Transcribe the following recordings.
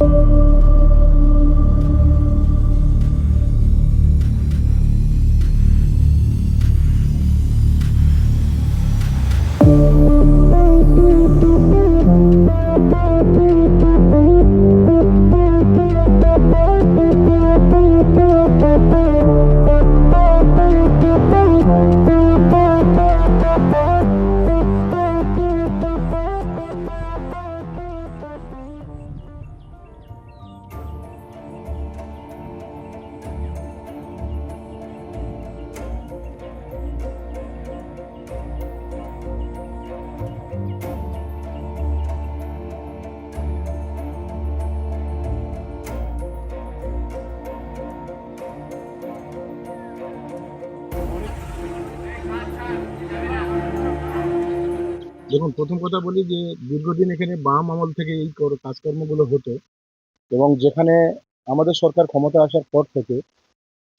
you দেখুন প্রথম কথা বলি যে দীর্ঘদিন এখানে বাম আমল থেকে এই কর- কাজকর্মগুলো হতো এবং যেখানে আমাদের সরকার ক্ষমতা আসার পর থেকে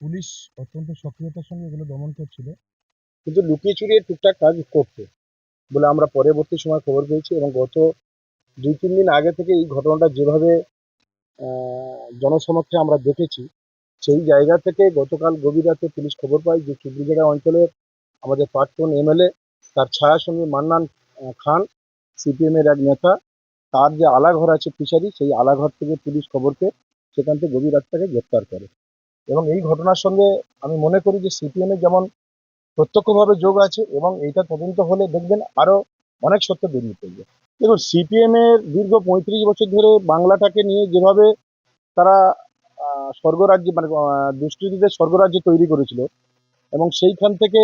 পুলিশ অত্যন্ত সক্রিয়তার সঙ্গে এগুলো দমন করছিল। কিন্তু লুকিয়ে চুরিয়ে টুকটাক কাজ করতো বলে আমরা পরবর্তী সময় খবর পেয়েছি এবং গত দুই তিন দিন আগে থেকে এই ঘটনাটা যেভাবে জনসমক্ষে আমরা দেখেছি সেই জায়গা থেকে গতকাল গভীর রাতে পুলিশ খবর পায় যে চুবড়িজাড়া অঞ্চলের আমাদের প্রাক্তন এমএলএ তার ছায়াসঙ্গী মান্নান আহ, খান, সিপিএম এর এক নেতা, তার যে আলাঘর আছে ফিশারি, সেই আলাঘর থেকে পুলিশ খবর পেয়ে সেখান থেকে গভীর রাত তাকে গ্রেপ্তার করে। এবং এই ঘটনার সঙ্গে আমি মনে করি যে সিপিএম এর যেমন প্রত্যক্ষভাবে যোগ আছে এবং এইটা তদন্ত হলে দেখবেন আরও অনেক সত্য বেরিয়ে পড়বে। দেখুন, সিপিএম এর দীর্ঘ পঁয়ত্রিশ বছর ধরে বাংলাটাকে নিয়ে যেভাবে তারা স্বর্গরাজ্য মানে দুষ্কৃতীদের স্বর্গরাজ্য তৈরি করেছিল এবং সেইখান থেকে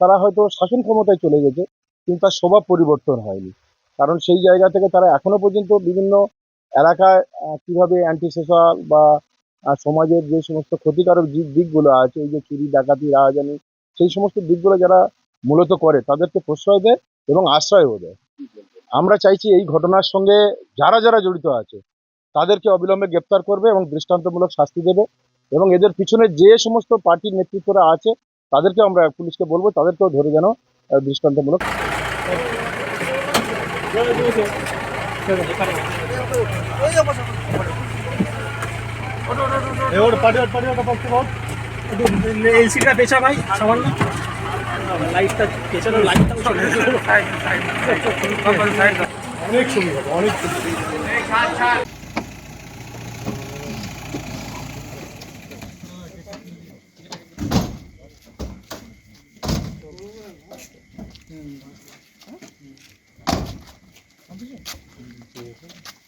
তারা হয়তো শাসন ক্ষমতায় চলে গেছে। কিন্তু তার স্বভাব পরিবর্তন হয়নি। কারণ সেই জায়গা থেকে তারা এখনও পর্যন্ত বিভিন্ন এলাকায় কীভাবে অ্যান্টি সোশ্যাল বা সমাজের যে সমস্ত ক্ষতিকারক দিক দিকগুলো আছে এই যে চুরি ডাকাতি রাহাজানি সেই সমস্ত দিকগুলো যারা মূলত করে তাদেরকে প্রশ্রয় দেয় এবং আশ্রয়ও দেয়। আমরা চাইছি এই ঘটনার সঙ্গে যারা যারা জড়িত আছে তাদেরকে অবিলম্বে গ্রেপ্তার করবে এবং দৃষ্টান্তমূলক শাস্তি দেবে এবং এদের পিছনে যে সমস্ত পার্টির নেতৃত্বরা আছে তাদেরকে আমরা পুলিশকে বলব তাদেরকেও ধরে যেন আহ, এসিটা সিটটা পেছা ভাই সামান্য। লাইটটা পেছানো লাইটটা অনেক সুন্দর অনেক সুন্দর। Mm-hmm. Hadi gel.